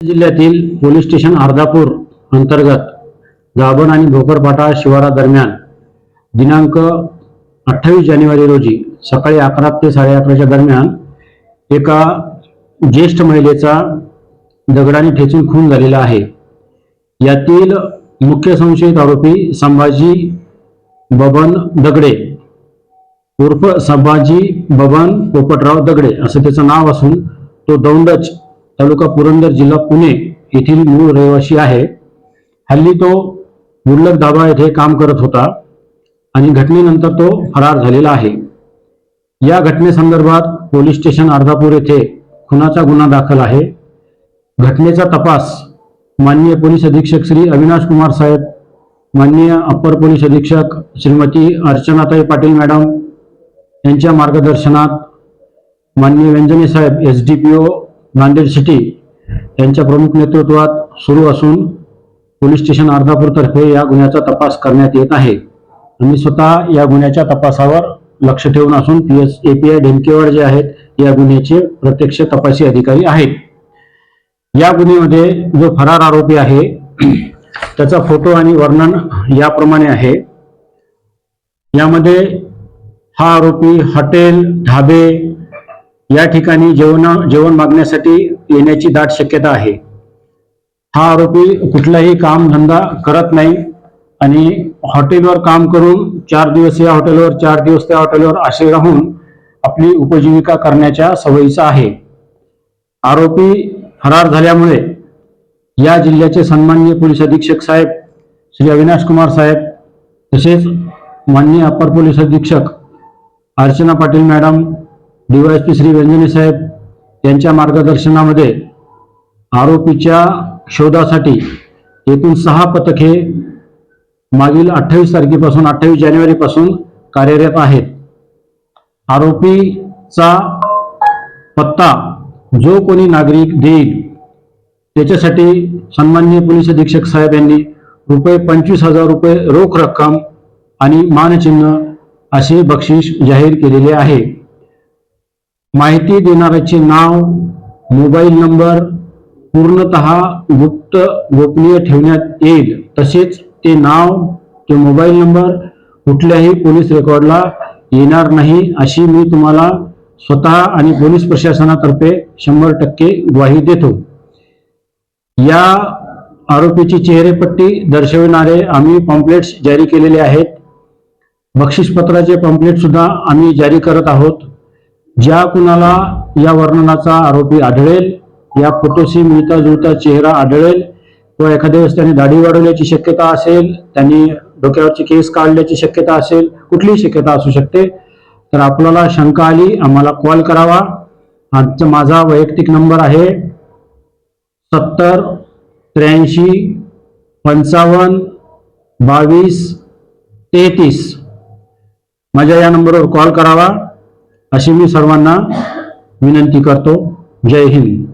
जिल्ह्यातील police station Ardhapur अंतर्गत गाभण आणि भोकरपाटा शिवारादरम्यान दिनांक अठ्ठावीस जानेवारी रोजी सकाळी अकरा ते साडे अकराच्या दरम्यान एका ज्येष्ठ महिलेचा दगडाने ठेचून खून झालेला आहे. यातील मुख्य संशयित आरोपी संभाजी बबन दगडे उर्फ संभाजी बबन पोपटराव दगडे असं त्याचं नाव असून तो दौंडच तालुका पुरंदर जिल्हा पुणे येथील मूळ रहिवासी आहे. हल्ली तो मुल्लक धाबा येथे काम करत होता आणि घटनेनंतर तो फरार झालेला आहे. या घटनेसंदर्भात पोलीस स्टेशन अर्धापूर येथे खुनाचा गुन्हा दाखल आहे. घटनेचा तपास माननीय पोलीस अधीक्षक श्री अविनाश कुमार साहेब माननीय अप्पर पोलीस अधीक्षक श्रीमती अर्चनाताई पाटील मॅडम यांच्या मार्गदर्शनात माननीय व्यंजने साहेब S D P O Nanded city यांच्या प्रमुख नेतृत्वात सुरू असून पोलीस स्टेशन अर्धापूरतर्फे या गुन्ह्याचा तपास करण्यात येत आहे. आम्ही स्वतः या गुन्ह्याच्या तपासावर लक्ष ठेवून असून P S A P I Dhemkewad जे आहेत या गुन्ह्याचे प्रत्यक्ष तपासी अधिकारी आहेत. या गुन्ह्यामध्ये जो फरार आरोपी आहे त्याचा फोटो आणि वर्णन याप्रमाणे आहे. यामध्ये हा आरोपी हॉटेल ढाबे या ठिकाणी जेवण जेवण मागण्यासाठी येण्याची दाट शक्यता आहे. हा आरोपी कुठलाही काम धंदा करत नाही आणि हॉटेलवर काम करून चार दिवस या हॉटेलवर चार दिवस त्या हॉटेलवर असे राहून आपली उपजीविका करण्याच्या सवयीचा आहे. आरोपी फरार झाल्यामुळे या जिल्ह्याचे सन्माननीय पोलीस अधीक्षक साहेब श्री अविनाश कुमार साहेब तसेच माननीय अप्पर पोलीस अधीक्षक अर्चना पाटील मॅडम डीवायएसपी श्री व्यंजने साहेब यांच्या मार्गदर्शनामध्ये आरोपीच्या शोधासाठी एकूण सहा पथके मागील अठ्ठावीस तारखेपासून अठ्ठावीस जानेवारीपासून कार्यरत आहेत. आरोपीचा पत्ता जो कोणी नागरिक देईल त्याच्यासाठी सन्माननीय पोलीस अधीक्षक साहेब यांनी रुपये पंचवीस हजार रुपये रोख रक्कम आणि मानचिन्ह असे बक्षीस जाहीर केलेले आहे. माहिती देणाऱ्याचे नाव मोबाईल नंबर पूर्णतः गुप्त गोपनीय ठेवण्यात येईल. तसेच ते नाव ते मोबाईल नंबर कुठल्याही पोलीस रेकॉर्डला येणार नाही अशी मी तुम्हाला स्वतः आणि पोलीस प्रशासनातर्फे शंभर टक्के ग्वाही देतो. या आरोपीची चेहरेपट्टी दर्शविणारे आम्ही पॉम्पलेट्स जारी केलेले आहेत. बक्षीसपत्राचे पॉम्पलेट सुद्धा आम्ही जारी करत आहोत. ज्या कुणाला या वर्णनाचा आरोपी आढळेल या फोटोशी मिळता जुळता चेहरा आढळेल किंवा एखाद्या वेळेस त्याने दाढी वाढवण्याची शक्यता असेल त्यांनी डोक्यावरची केस काढण्याची शक्यता असेल कुठलीही शक्यता असू शकते तर आपल्याला शंका आली आम्हाला कॉल करावा. आजचा माझा वैयक्तिक नंबर आहे सत्तर त्र्याऐंशी पंचावन्न बावीस तेहतीस. माझ्या या नंबरवर कॉल करावा. अशी मी सर्वांना विनंती करतो. जय हिंद.